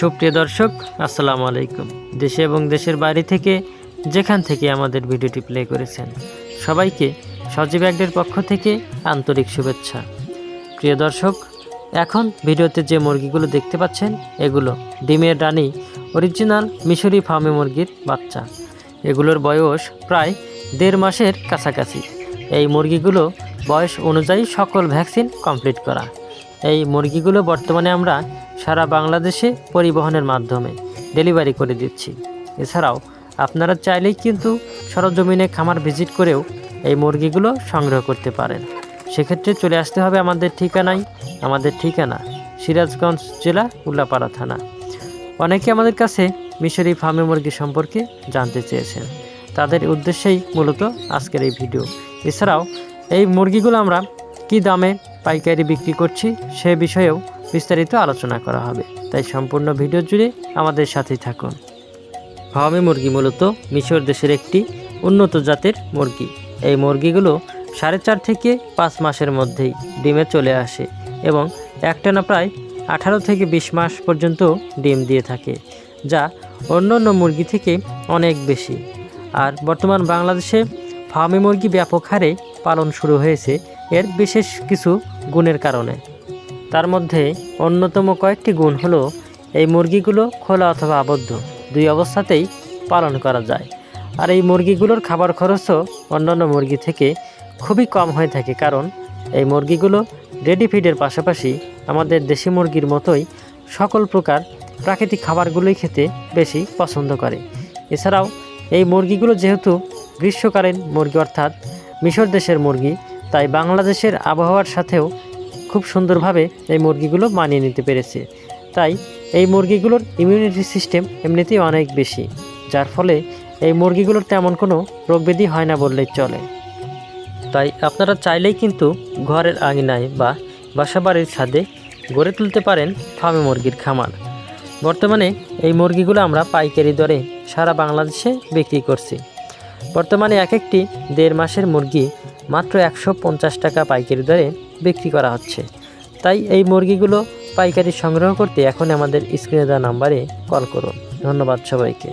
সুপ্রিয় দর্শক, আসসালামু আলাইকুম। দেশে এবং দেশের বাইরে থেকে যেখান থেকে আমাদের ভিডিওটি প্লে করেছেন, সবাইকে সজীব অ্যাগ্রের পক্ষ থেকে আন্তরিক শুভেচ্ছা। প্রিয় দর্শক, এখন ভিডিওতে যে মুরগিগুলো দেখতে পাচ্ছেন, এগুলো ডিমের রানী অরিজিনাল মিশরি ফার্মে মুরগির বাচ্চা। এগুলোর বয়স প্রায় দেড় মাসের কাছাকাছি। এই মুরগিগুলো বয়স অনুযায়ী সকল ভ্যাকসিন কমপ্লিট করা। এই মুরগিগুলো বর্তমানে আমরা সারা বাংলাদেশে পরিবহনের মাধ্যমে ডেলিভারি করে দিচ্ছি। এছাড়াও আপনারা চাইলেই কিন্তু সরজমিনে খামার ভিজিট করেও এই মুরগিগুলো সংগ্রহ করতে পারেন। সেক্ষেত্রে চলে আসতে হবে আমাদের ঠিকানায়। আমাদের ঠিকানা সিরাজগঞ্জ জেলা উল্লাপাড়া থানা। অনেকে আমাদের কাছে মিশরি ফার্মে মুরগি সম্পর্কে জানতে চেয়েছেন। তাদের উদ্দেশ্যেই মূলত আজকের এই ভিডিও। এছাড়াও এই মুরগিগুলো আমরা কি দামে পাইকারি বিক্রি করছি সে বিষয়েও বিস্তারিত আলোচনা করা হবে। তাই সম্পূর্ণ ভিডিও জুড়ে আমাদের সাথেই থাকুন। ফার্মে মুরগি মূলত মিশর দেশের একটি উন্নত জাতের মুরগি। এই মুরগিগুলো সাড়ে চার থেকে পাঁচ মাসের মধ্যেই ডিমে চলে আসে এবং একটানা প্রায় আঠারো থেকে বিশ মাস পর্যন্ত ডিম দিয়ে থাকে, যা অন্য অন্য মুরগি থেকে অনেক বেশি। আর বর্তমান বাংলাদেশে ফার্মি মুরগি ব্যাপক হারে পালন শুরু হয়েছে, এর বিশেষ কিছু গুণের কারণে। তার মধ্যে অন্যতম কয়েকটি গুণ হলো, এই মুরগিগুলো খোলা অথবা আবদ্ধ। দুই অবস্থাতেই পালন করা যায়। আর এই মুরগিগুলোর খাবার খরচও অন্যান্য মুরগি থেকে খুবই কম হয়ে থাকে কারণ এই মুরগিগুলো রেডি ফিডের পাশাপাশি আমাদের দেশি মুরগির মতোই সকল প্রকার প্রাকৃতিক খাবারগুলোই খেতে বেশি পছন্দ করে। এছাড়াও এই মুরগিগুলো যেহেতু গ্রীষ্মকালীন মুরগি অর্থাৎ মিশর দেশের মুরগি, তাই বাংলাদেশের আবহাওয়ার সাথেও খুব সুন্দরভাবে এই মুরগিগুলো মানিয়ে নিতে পেরেছে। তাই এই মুরগিগুলোর ইমিউনিটি সিস্টেম এমনিতেই অনেক বেশি, যার ফলে এই মুরগিগুলোর তেমন কোনো রোগব্যাধি হয় না বললেই চলে। তাই আপনারা চাইলেই কিন্তু ঘরের আঙিনায় বা বাসাবাড়ির ছাদে গড়ে তুলতে পারেন ফার্মে মুরগির খামার। বর্তমানে এই মুরগিগুলো আমরা পাইকারি দরে সারা বাংলাদেশে বিক্রি করছি। বর্তমানে এক একটি দেড় মাসের মুরগি মাত্র একশো পঞ্চাশ টাকা পাইকারি দরে বিক্রি করা হচ্ছে। তাই এই মুরগিগুলো পাইকারি সংগ্রহ করতে এখন আমাদের স্ক্রিনে দেওয়া নাম্বারে কল করুন। ধন্যবাদ সবাইকে।